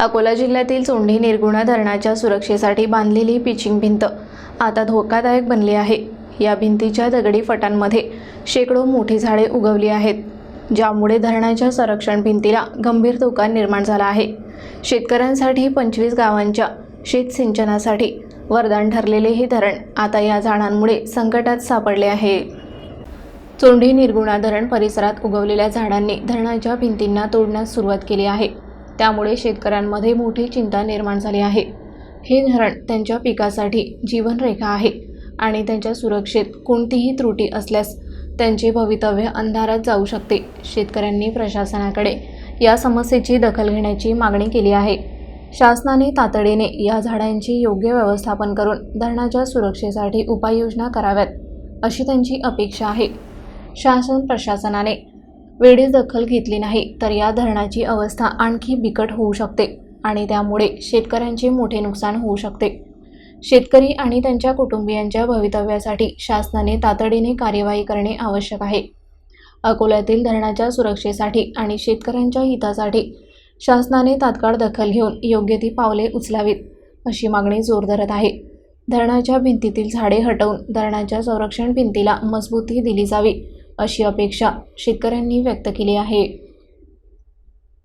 अकोला जिल्ह्यातील चोंडी निर्गुणा धरणाच्या सुरक्षेसाठी बांधलेली पिचिंग भिंत आता धोकादायक बनली आहे. या भिंतीच्या दगडी फटांमध्ये शेकडो मोठी झाडे उगवली आहेत ज्यामुळे धरणाच्या संरक्षण भिंतीला गंभीर धोका निर्माण झाला आहे. शेतकऱ्यांसाठी पंचवीस गावांच्या शेत सिंचनासाठी वरदान ठरलेले हे धरण आता या झाडांमुळे संकटात सापडले आहे. चोंडी निर्गुणा धरण परिसरात उगवलेल्या झाडांनी धरणाच्या भिंतींना तोडण्यास सुरुवात केली आहे. त्यामुळे शेतकऱ्यांमध्ये मोठी चिंता निर्माण झाली आहे. हे धरण त्यांच्या पिकासाठी जीवनरेखा आहे आणि त्यांच्या सुरक्षेत कोणतीही त्रुटी असल्यास त्यांचे भवितव्य अंधारात जाऊ शकते शेतकऱ्यांनी प्रशासनाकडे या समस्येची दखल घेण्याची मागणी केली आहे. शासनाने तातडीने या झाडांची योग्य व्यवस्थापन करून धरणाच्या सुरक्षेसाठी उपाययोजना कराव्यात अशी त्यांची अपेक्षा आहे. शासन प्रशासनाने वेळीच दखल घेतली नाही तर या धरणाची अवस्था आणखी बिकट होऊ शकते आणि त्यामुळे शेतकऱ्यांचे मोठे नुकसान होऊ शकते. शेतकरी आणि त्यांच्या कुटुंबियांच्या भवितव्यासाठी शासनाने तातडीने कार्यवाही करणे आवश्यक आहे. अकोल्यातील धरणाच्या सुरक्षेसाठी आणि शेतकऱ्यांच्या हितासाठी शासनाने तात्काळ दखल घेऊन योग्य ती पावले उचलावीत अशी मागणी जोर धरत आहे. धरणाच्या भिंतीतील झाडे हटवून धरणाच्या संरक्षण भिंतीला मजबूती दिली जावी अशी अपेक्षा शेतकऱ्यांनी व्यक्त केली आहे.